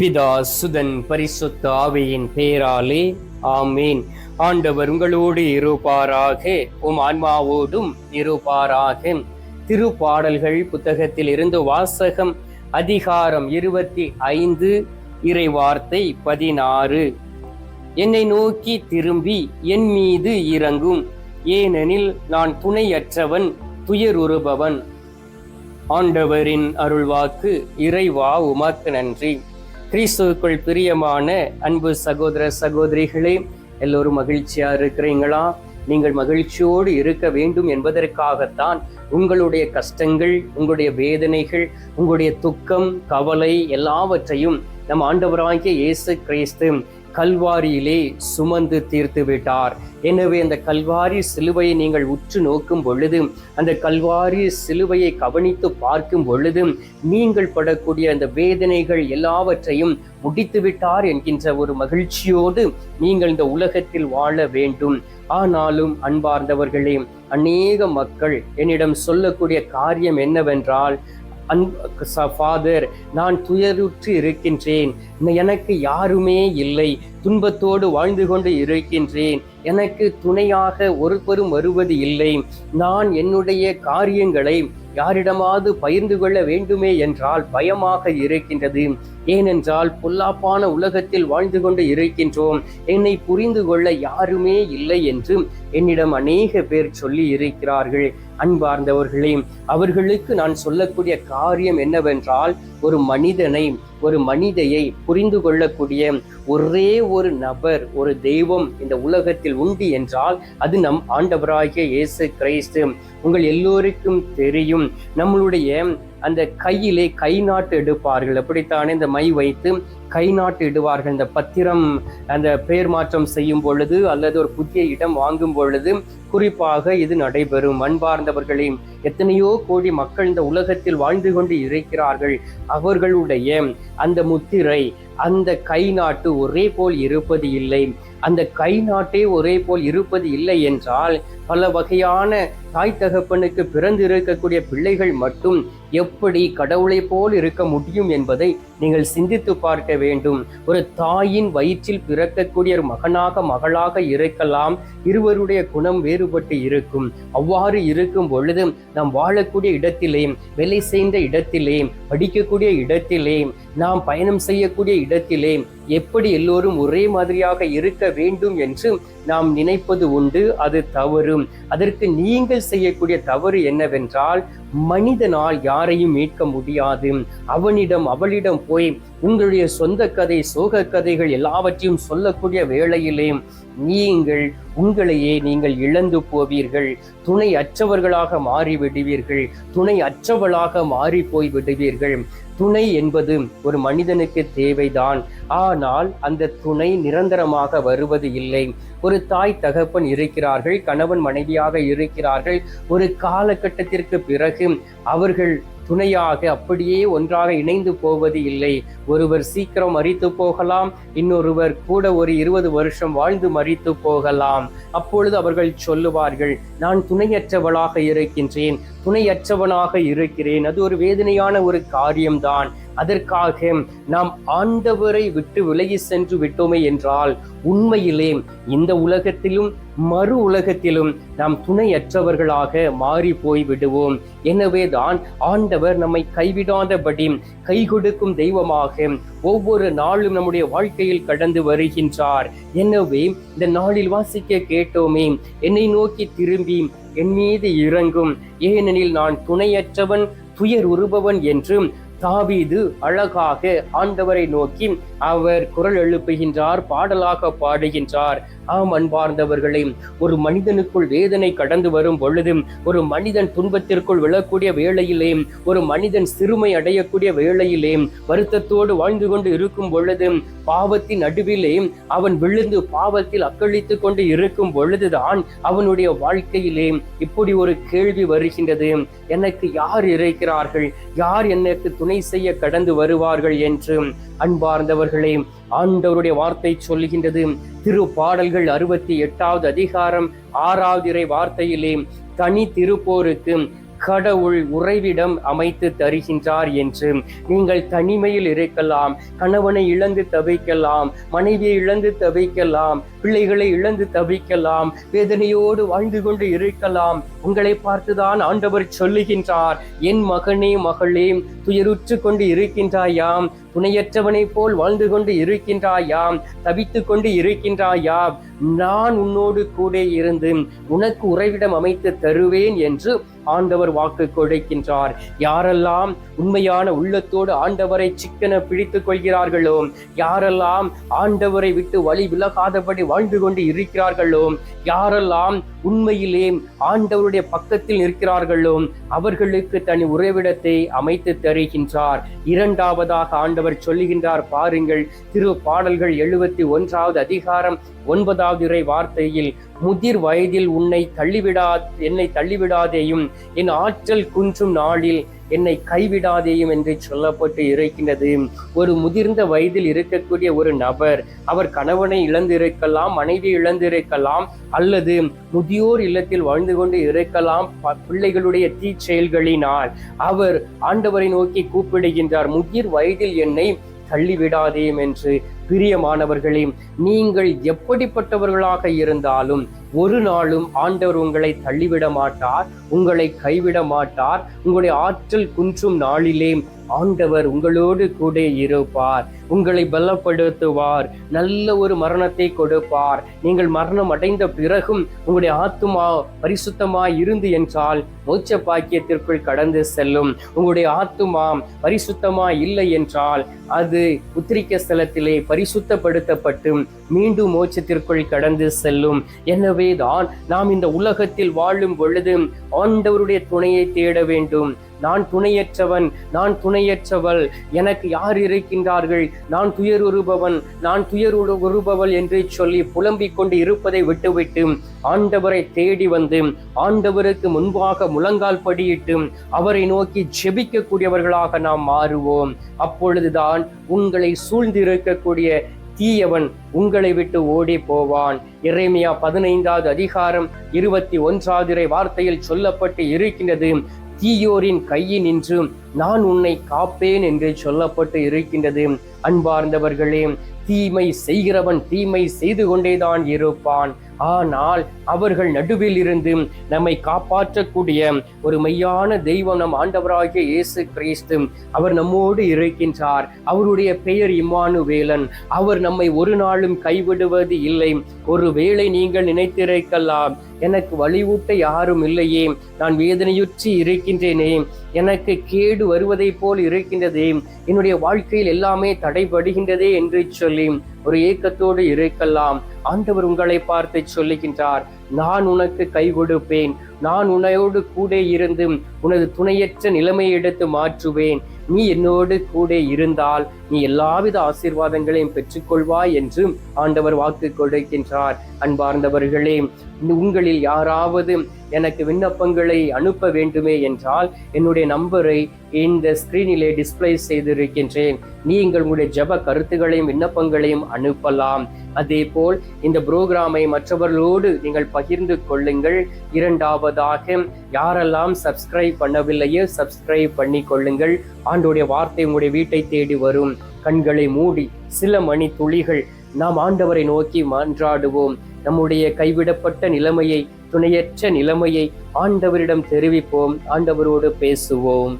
பிதா சுதன் பரிசுத்த ஆவியின் பேராலே ஆமீன். ஆண்டவர் உங்களோடு இருப்பாராக உம் ஆன்மாவோடும் இருப்பாராக. திருப்பாடல்கள் புத்தகத்தில் இருந்து வாசகம் அதிகாரம் இருபத்தி ஐந்து இறை வார்த்தை பதினாறு. என்னை நோக்கி திரும்பி என் மீது இறங்கும். ஏனெனில் நான் துணையற்றவன் துயருறுபவன். ஆண்டவரின் அருள்வாக்கு இறைவா உமக்கு நன்றி. கிறிஸ்துவுக்குள் பிரியமான அன்பு சகோதர சகோதரிகளே எல்லோரும் மகிழ்ச்சியா இருக்கிறீங்களா? நீங்கள் மகிழ்ச்சியோடு இருக்க வேண்டும் என்பதற்காகத்தான் உங்களுடைய கஷ்டங்கள் உங்களுடைய வேதனைகள் உங்களுடைய துக்கம் கவலை எல்லாவற்றையும் நம் ஆண்டவராகிய இயேசு கிறிஸ்து கல்வாரியிலே சுமந்து தீர்த்து விட்டார் எனவே அந்த கல்வாரி சிலுவையை நீங்கள் உற்று நோக்கும் பொழுது அந்த கல்வாரி சிலுவையை கவனித்து பார்க்கும் பொழுது நீங்கள் படக்கூடிய அந்த வேதனைகள் எல்லாவற்றையும் முடித்து விட்டார் என்கின்ற ஒரு மகிழ்ச்சியோடு நீங்கள் இந்த உலகத்தில் வாழ வேண்டும். ஆனாலும் அன்பார்ந்தவர்களே அநேக மக்கள் என்னிடம் சொல்லக்கூடிய காரியம் என்னவென்றால் அன் ஃபாதர் நான் துயருற்று இருக்கின்றேன். எனக்கு யாருமே இல்லை. துன்பத்தோடு வாழ்ந்து கொண்டு இருக்கின்றேன். எனக்கு துணையாக ஒருவரும் வருவது இல்லை. நான் என்னுடைய காரியங்களை யாரிடமாவது பகிர்ந்து கொள்ள வேண்டுமே என்றால் பயமாக இருக்கின்றது. ஏனென்றால் பொல்லாப்பான உலகத்தில் வாழ்ந்து கொண்டு இருக்கின்றோம். என்னை புரிந்து கொள்ள யாருமே இல்லை என்று என்னிடம் அநேக பேர் சொல்லி இருக்கிறார்கள். அன்பார்ந்தவர்களே அவர்களுக்கு நான் சொல்லக்கூடிய காரியம் என்னவென்றால் ஒரு மனிதனை ஒரு மனிதையை புரிந்து கொள்ளக்கூடிய ஒரே ஒரு நபர் ஒரு தெய்வம் இந்த உலகத்தில் உண்டு என்றால் அது நம் ஆண்டவராகிய இயேசு கிறிஸ்து உங்கள் எல்லோருக்கும் தெரியும் நம்மளுடைய அந்த கையிலே கை நாட்டு எடுப்பார்கள். அப்படித்தானே இந்த மை வைத்து கை நாட்டு இடுவார்கள். இந்த பத்திரம் அந்த பெயர் மாற்றம் செய்யும் பொழுது அல்லது ஒரு புதிய இடம் வாங்கும் பொழுது குறிப்பாக இது நடைபெறும். அன்பார்ந்தவர்களே எத்தனையோ கோடி மக்கள் இந்த உலகத்தில் வாழ்ந்து கொண்டு இருக்கிறார்கள். அவர்களுடைய அந்த முத்திரை அந்த கை நாட்டு ஒரே போல் இருப்பது இல்லை. அந்த கை நாட்டே ஒரே போல் இருப்பது இல்லை என்றால் பல வகையான தாய் தகப்பனுக்கு பிறந்து இருக்கக்கூடிய பிள்ளைகள் மட்டும் எப்படி கடவுளை போல் இருக்க முடியும் என்பதை நீங்கள் சிந்தித்து பார்க்க வேண்டும். ஒரு தாயின் வயிற்றில் பிறக்கக்கூடிய ஒரு மகனாக மகளாக இருக்கலாம். இருவருடைய குணம் வேறுபட்டு இருக்கும். அவ்வாறு இருக்கும் பொழுது நாம் வாழக்கூடிய இடத்திலே வேலை செய்த இடத்திலே படிக்கக்கூடிய இடத்திலே நாம் பயணம் செய்யக்கூடிய இடத்திலே எப்படி எல்லோரும் ஒரே மாதிரியாக இருக்க வேண்டும் என்று நாம் நினைப்பது உண்டு. அது தவறு அதற்கு நீங்கள் செய்யக்கூடிய தவறு என்னவென்றால் மனிதனால் யாரையும் மீட்க முடியாது. அவனிடம் அவளிடம் போய் உங்களுடைய சொந்த கதை சோக கதைகள் எல்லாவற்றையும் சொல்லக்கூடிய வேளையிலேயும் நீங்கள் உங்களையே நீங்கள் இழந்து போவீர்கள். துணை அற்றவர்களாக மாறி விடுவீர்கள் துணை அற்றவளாக மாறி போய் விடுவீர்கள் துணை என்பது ஒரு மனிதனுக்கு தேவைதான். ஆனால் அந்த துணை நிரந்தரமாக வருவது இல்லை. ஒரு தாய் தகப்பன் இருக்கிறார்கள் கணவன் மனைவியாக இருக்கிறார்கள். ஒரு காலகட்டத்திற்கு பிறகு அவர்கள் துணையாக அப்படியே ஒன்றாக இணைந்து போவது இல்லை. ஒருவர் சீக்கிரம் மறித்து போகலாம் இன்னொருவர் கூட ஒரு இருபது வருஷம் வாழ்ந்து மறித்து போகலாம். அப்பொழுது அவர்கள் சொல்லுவார்கள் நான் துணையற்றவளாக இருக்கின்றேன் துணையற்றவனாக இருக்கிறேன். அது ஒரு வேதனையான ஒரு காரியம்தான். அதற்காக நாம் ஆண்டவரை விட்டு விலகி சென்று விட்டோமே என்றால் உண்மையிலே இந்த உலகத்திலும் மறு உலகத்திலும் நாம் துணையற்றவர்களாக மாறி போய் விடுவோம். எனவே தான் ஆண்டவர் நம்மை கைவிடாதபடி கை கொடுக்கும் தெய்வமாக ஒவ்வொரு நாளும் நம்முடைய வாழ்க்கையில் கடந்து வருகின்றார். எனவே இந்த நாளில் வாசிக்க கேட்டோமே என்னை நோக்கி திரும்பி என் மீது இறங்கும். ஏனெனில் நான் துணையற்றவன் துயர் உருபவன் என்றும் தாவீது அழகாக ஆண்டவரை நோக்கி அவர் குரல் எழுப்புகின்றார் பாடலாக பாடுகின்றார். ஆம் அன்பார்ந்தவர்களே ஒரு மனிதனுக்குள் வேதனை கடந்து வரும் பொழுது ஒரு மனிதன் துன்பத்திற்குள் விழக்கூடிய வேளையிலே ஒரு மனிதன் சிறுமை அடையக்கூடிய வேளையிலே வருத்தத்தோடு வாழ்ந்து கொண்டு இருக்கும் பொழுது பாவத்தின் நடுவிலே அவன் விழுந்து பாவத்தில் அக்களித்து கொண்டு இருக்கும் பொழுதுதான் அவனுடைய வாழ்க்கையிலே இப்படி ஒரு கேள்வி வருகின்றது. எனக்கு யார் இருக்கிறார்கள் யார் எனக்கு துணை செய்ய கடந்து வருவார்கள் என்று? அன்பார்ந்தவர்களே ஆண்டவருடைய வார்த்தை சொல்லுகின்றது. திரு பாடல்கள் அறுபத்தி எட்டாவது அதிகாரம் ஆறாவது இறை வார்த்தையிலே தனி திருப்போருக்கு கடவுள் உறைவிடம் அமைத்து தருகின்றார் என்று. நீங்கள் தனிமையில் இருக்கலாம் கணவனை இழந்து தவிக்கலாம் மனைவியை இழந்து தவிக்கலாம் பிள்ளைகளை இழந்து தவிக்கலாம் வேதனையோடு வாழ்ந்து கொண்டு இருக்கலாம். உங்களை பார்த்துதான் ஆண்டவர் சொல்லுகின்றார். என் மகனே மகளே துயருற்று கொண்டு இருக்கின்றாயாம். துணையற்றவனைப் போல் வாழ்ந்து கொண்டு இருக்கின்றாயாம் தவித்து கொண்டு இருக்கின்றாயாம். நான் உன்னோடு கூட இருந்து உனக்கு உறைவிடம் அமைத்து தருவேன் என்று ஆண்டவர் வாக்கு கொடுக்கின்றார். யாரெல்லாம் உண்மையான உள்ளத்தோடு ஆண்டவரை சிக்கன பிடித்துக் கொள்கிறார்களோ யாரெல்லாம் ஆண்டவரை விட்டு வழி விலகாதபடி வாழ்ந்து கொண்டு இருக்கிறார்களோ யாரெல்லாம் உண்மையிலே ஆண்டவருடைய பக்கத்தில் நிற்கிறார்களோ அவர்களுக்கு தனி உறைவிடத்தை அமைத்து தருகின்றார். இரண்டாவதாக ஆண்டவர் சொல்லுகின்றார் பாருங்கள் திரு பாடல்கள் எழுபத்தி ஒன்றாவது அதிகாரம் ஒன்பதாவது இறை வார்த்தையில் முதிர் வயதில் உன்னை தள்ளிவிடா என்னை தள்ளிவிடாதேயும் என் ஆற்றல் குன்றும் நாளில் என்னை கைவிடாதேயும் என்று சொல்லப்பட்டு இருக்கின்றது ஒரு முதிர்ந்த வயதில் இருக்கக்கூடிய ஒரு நபர் அவர் கணவனை இழந்திருக்கலாம் மனைவி இழந்திருக்கலாம் அல்லது முதியோர் இல்லத்தில் வாழ்ந்து கொண்டு இருக்கலாம் ப- பிள்ளைகளுடைய தீச்செயல்களினால். அவர் ஆண்டவரை நோக்கி கூப்பிடுகின்றார் முதிர் வயதில் என்னை தள்ளிவிடாதேம் என்று பிரியமானவர்களே நீங்கள் எப்படிப்பட்டவர்களாக இருந்தாலும் ஒரு நாளும் ஆண்டவர் உங்களை தள்ளிவிட மாட்டார் உங்களை கைவிட மாட்டார் உங்களுடைய ஆற்றல் குன்றும் நாளிலே ஆண்டவர் உங்களோடு கூட இருப்பார். உங்களை பலப்படுத்துவார். நல்ல ஒரு மரணத்தை கொடுப்பார். நீங்கள் மரணம் அடைந்த பிறகும் உங்களுடைய ஆத்துமா பரிசுத்தமாய் இருந்து என்றால் மோட்ச பாக்கியத்திற்குள் கடந்து செல்லும். உங்களுடைய ஆத்துமா பரிசுத்தமாய் இல்லை என்றால் அது உத்திரிக்க ஸ்தலத்திலே பரிசுத்தப்படுத்தப்பட்டு மீண்டும் மோட்சத்திற்குள் கடந்து செல்லும். எனவே தான் நாம் இந்த உலகத்தில் வாழும் பொழுது ஆண்டவருடைய துணையை தேட வேண்டும். நான் துணையற்றவன் நான் துணையற்றவள் எனக்கு யார் இருக்கின்றார்கள்? நான் துயர் உருபவன் நான் துயர் உரு- உருபவள் என்று சொல்லி புலம்பிக் கொண்டு இருப்பதை விட்டுவிட்டு ஆண்டவரை தேடி வந்து ஆண்டவருக்கு முன்பாக முழங்கால் படியிட்டு அவரை நோக்கி ஜெபிக்கக்கூடியவர்களாக நாம் மாறுவோம். அப்பொழுதுதான் உங்களை சூழ்ந்திருக்கக்கூடிய தீயவன் உங்களை விட்டு ஓடி போவான். இறைமையா பதினைந்தாவது அதிகாரம் இருபத்தி ஒன்றாவது வார்த்தையில் சொல்லப்பட்டு இருக்கின்றது தீயோரின் கையினின்று நான் உன்னை காப்பேன் என்று சொல்லப்பட்டு இருக்கின்றது. அன்பார்ந்தவர்களே தீமை செய்கிறவன் தீமை செய்து கொண்டேதான் இருப்பான். ஆனால் அவர்கள் நடுவில் இருந்து நம்மை காப்பாற்றக்கூடிய ஒரு மெய்யான தெய்வம் நம் ஆண்டவராகிய இயேசு கிறிஸ்து. அவர் நம்மோடு இருக்கின்றார். அவருடைய பெயர் இம்மானுவேலன். அவர் நம்மை ஒரு நாளும் கைவிடுவது இல்லை. ஒருவேளை நீங்கள் நினைத்திருக்கலாம் எனக்கு வழிவூட்ட யாரும் இல்லையே. நான் வேதனையுற்றி இருக்கின்றேனே. எனக்கு கேடு வருவதை போல் இருக்கின்றதே. என்னுடைய வாழ்க்கையில் எல்லாமே தடைபடுகின்றதே என்று சொல்லி ஒரு ஏக்கத்தோடு இருக்கலாம். ஆண்டவர் உங்களை பார்த்து சொல்லுகின்றார் நான் உனக்கு கை கொடுப்பேன். நான் உன்னையோடு கூட இருந்து உனது துணையற்ற நிலைமையை எடுத்து மாற்றுவேன். நீ என்னோடு கூட இருந்தால் நீ எல்லாவித ஆசீர்வாதங்களையும் பெற்றுக்கொள்வாய் என்று ஆண்டவர் வாக்கு கொடுக்கின்றார். அன்பார்ந்தவர்களே உங்களில் யாராவது எனக்கு விண்ணப்பங்களை அனுப்ப வேண்டுமே என்றால் என்னுடைய நம்பரை இந்த ஸ்கிரீனிலே டிஸ்ப்ளே செய்திருக்கின்றேன். நீங்கள் உங்களுடைய ஜெப கருத்துகளையும் விண்ணப்பங்களையும் அனுப்பலாம். அதே போல் இந்த புரோகிராமை மற்றவர்களோடு நீங்கள் பகிர்ந்து கொள்ளுங்கள். இரண்டாவதாக யாரெல்லாம் சப்ஸ்கிரைப் பண்ணவில்லையோ சப்ஸ்கிரைப் பண்ணி கொள்ளுங்கள். ஆண்டோடைய வார்த்தை உங்களுடைய வீட்டை தேடி வரும். கண்களை மூடி சில மணி துளிகள் நாம் ஆண்டவரை நோக்கி மன்றாடுவோம். நம்முடைய கைவிடப்பட்ட நிலைமையை துணையற்ற நிலைமையை ஆண்டவரிடம் தெரிவிப்போம் ஆண்டவரோடு பேசுவோம்.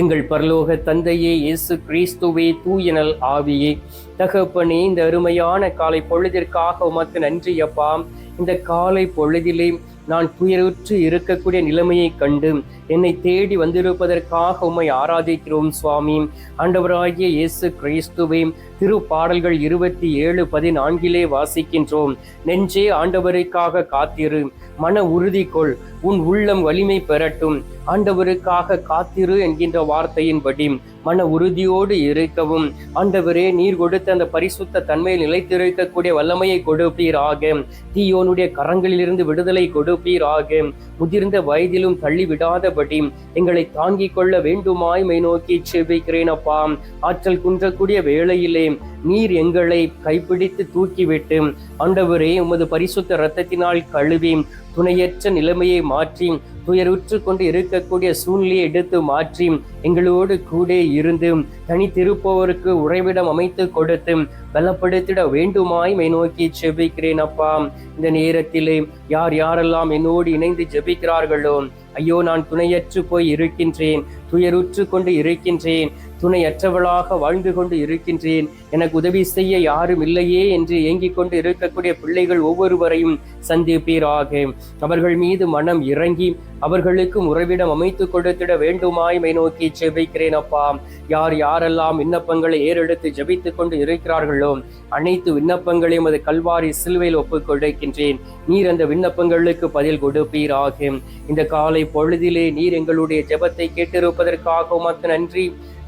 எங்கள் பரலோக தந்தையே இயேசு கிறிஸ்துவே தூயனல் ஆவியே தகப்பனே இந்த அருமையான காலை பொழுதிற்காக உமக்கு நன்றியப்பாம் இந்த காலை பொழுதிலே நான் துயருற்று இருக்கக்கூடிய நிலைமையை கண்டு என்னை தேடி வந்திருப்பதற்காக உம்மை ஆராதிக்கிறோம் சுவாமி. ஆண்டவராகிய இயேசு கிறிஸ்துவே திரு பாடல்கள் இருபத்தி ஏழு பதினான்கிலே வாசிக்கின்றோம். நெஞ்சே ஆண்டவருக்காக காத்திரு மன உறுதி கொள். உன் உள்ளம் வலிமை பெறட்டும். ஆண்டவருக்காக காத்திரு என்கின்ற வார்த்தையின்படி மன உறுதியோடு இருக்கவும். ஆண்டவரே நீர் கொடுத்த அந்த பரிசுத்த தன்மையில் நிலைத்திருக்கக்கூடிய வல்லமையை கொடுப்பீராக. தீயோனுடைய கரங்களிலிருந்து விடுதலை கொடுப்பீராக. முதிர்ந்த வயதிலும் தள்ளி விடாதபடி எங்களை தாங்கிக் கொள்ள வேண்டுமாய் மை நோக்கி செபிக்கிறேன் அப்பா. ஆற்றல் குன்றக்கூடிய வேளையிலே நீர் எங்களை கைப்பிடித்து தூக்கிவிட்டு ஆண்டவரே உமது பரிசுத்த இரத்தத்தினால் கழுவி துணையற்ற நிலைமையை மாற்றி துயருற்று கொண்டு இருக்கக்கூடிய சூழ்நிலையை எடுத்து மாற்றி எங்களோடு கூட இருந்து தனித்திருப்பவருக்கு உறைவிடம் அமைத்து கொடுத்து பலப்படுத்திட வேண்டுமாய் மை நோக்கி ஜெபிக்கிறேன் அப்பா. இந்த நேரத்திலே யார் யாரெல்லாம் என்னோடு இணைந்து ஜெபிக்கிறார்களோ ஐயோ நான் துணையற்று போய் இருக்கின்றேன் துயருற்று கொண்டு இருக்கின்றேன் துணையற்றவளாக வாழ்ந்து கொண்டு இருக்கின்றேன். எனக்கு உதவி செய்ய யாரும் இல்லையே என்று ஏங்கிக் கொண்டு இருக்கக்கூடிய பிள்ளைகள் ஒவ்வொருவரையும் சந்திப்பீராக. அவர்கள் மீது மனம் இறங்கி அவர்களுக்கு உறவிடம் அமைத்து கொடுத்திட வேண்டுமாய் மை நோக்கி ஜெபிக்கிறேன் அப்பா. யார் யாரெல்லாம் விண்ணப்பங்களை ஏறெடுத்து ஜெபித்து கொண்டு இருக்கிறார்களோ அனைத்து விண்ணப்பங்களையும் அது கல்வாரி சிலுவையில் ஒப்புக் கொடுக்கின்றேன். நீர் அந்த விண்ணப்பங்களுக்கு பதில் கொடுப்பீராகும் இந்த காலை பொழுதிலே நீர் எங்களுடைய ஜெபத்தை கேட்டிருப்பதற்காக உமக்கு நன்றி.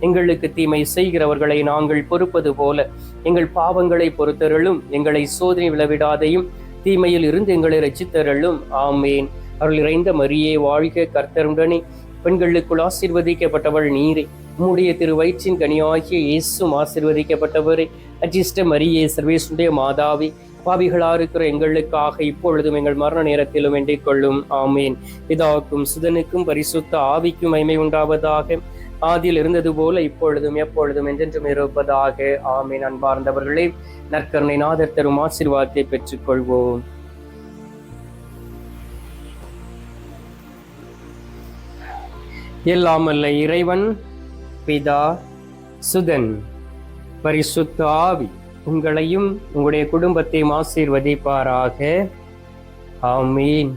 எங்களுக்கு தீமை செய்கிறவர்களை நாங்கள் பொறுப்பது போல. எங்கள் பாவங்களை பொறுத்தருளும் எங்களை சோதனை விளவிடாதையும் தீமையில் இருந்து எங்களை ரச்சித்தருளும் ஆமேன். அருள் இறைந்த மரியே வாழ்க கர்த்தருடனே. பெண்களுக்குள் ஆசீர்வதிக்கப்பட்டவள் நீரே. உம்முடைய திரு வயிற்றின் கனியாகிய இயேசும் ஆசீர்வதிக்கப்பட்டவரே. அஜிஷ்ட மரியே சர்வேசுடைய மாதாவி. பாவிகளா இருக்கிற எங்களுக்காக இப்பொழுதும் எங்கள் மரண நேரத்திலும் வேண்டிக் கொள்ளும். ஆமேன். பிதாவுக்கும் சுதனுக்கும் பரிசுத்த ஆவிக்கும் மைமை உண்டாவதாக. ஆதியில் இருந்தது போல இப்பொழுதும் எப்பொழுதும் என்றென்றும் இருப்பதாக. ஆமீன். அன்பார்ந்தவர்களே நற்கருணை நாதர் தரும் ஆசீர்வாதத்தை பெற்றுக்கொள்வோம். எல்லாமல்ல இறைவன் பிதா சுதன் பரிசுத்த ஆவி உங்களையும் உங்களுடைய குடும்பத்தையும் ஆசீர்வதிப்பாராக. ஆமீன்.